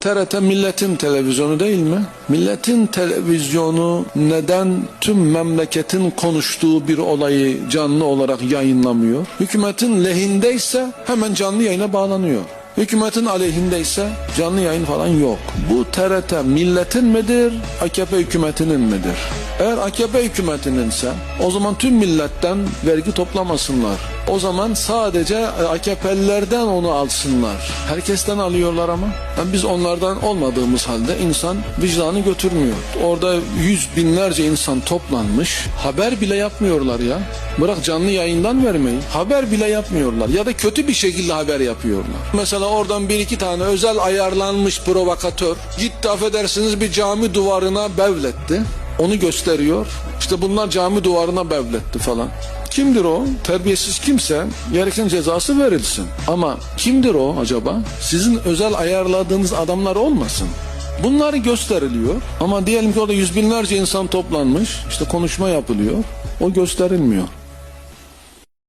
TRT milletin televizyonu değil mi? Milletin televizyonu neden tüm memleketin konuştuğu bir olayı canlı olarak yayınlamıyor? Hükümetin lehindeyse hemen canlı yayına bağlanıyor. Hükümetin aleyhindeyse canlı yayın falan yok. Bu TRT milletin midir, AKP hükümetinin midir? Eğer AKP hükümetininse o zaman tüm milletten vergi toplamasınlar. O zaman sadece AKP'lilerden onu alsınlar. Herkesten alıyorlar ama. Yani biz onlardan olmadığımız halde insan vicdanı götürmüyor. Orada yüz binlerce insan toplanmış. Haber bile yapmıyorlar ya. Bırak canlı yayından vermeyi. Haber bile yapmıyorlar. Ya da kötü bir şekilde haber yapıyorlar. Mesela oradan bir iki tane özel ayarlanmış provokatör gitti affedersiniz bir cami duvarına bevletti. Onu gösteriyor. İşte bunlar cami duvarına bevletti falan. Kimdir o? Terbiyesiz kimse gereken cezası verilsin. Ama kimdir o acaba? Sizin özel ayarladığınız adamlar olmasın. Bunları gösteriliyor ama diyelim ki orada yüz binlerce insan toplanmış işte konuşma yapılıyor o gösterilmiyor.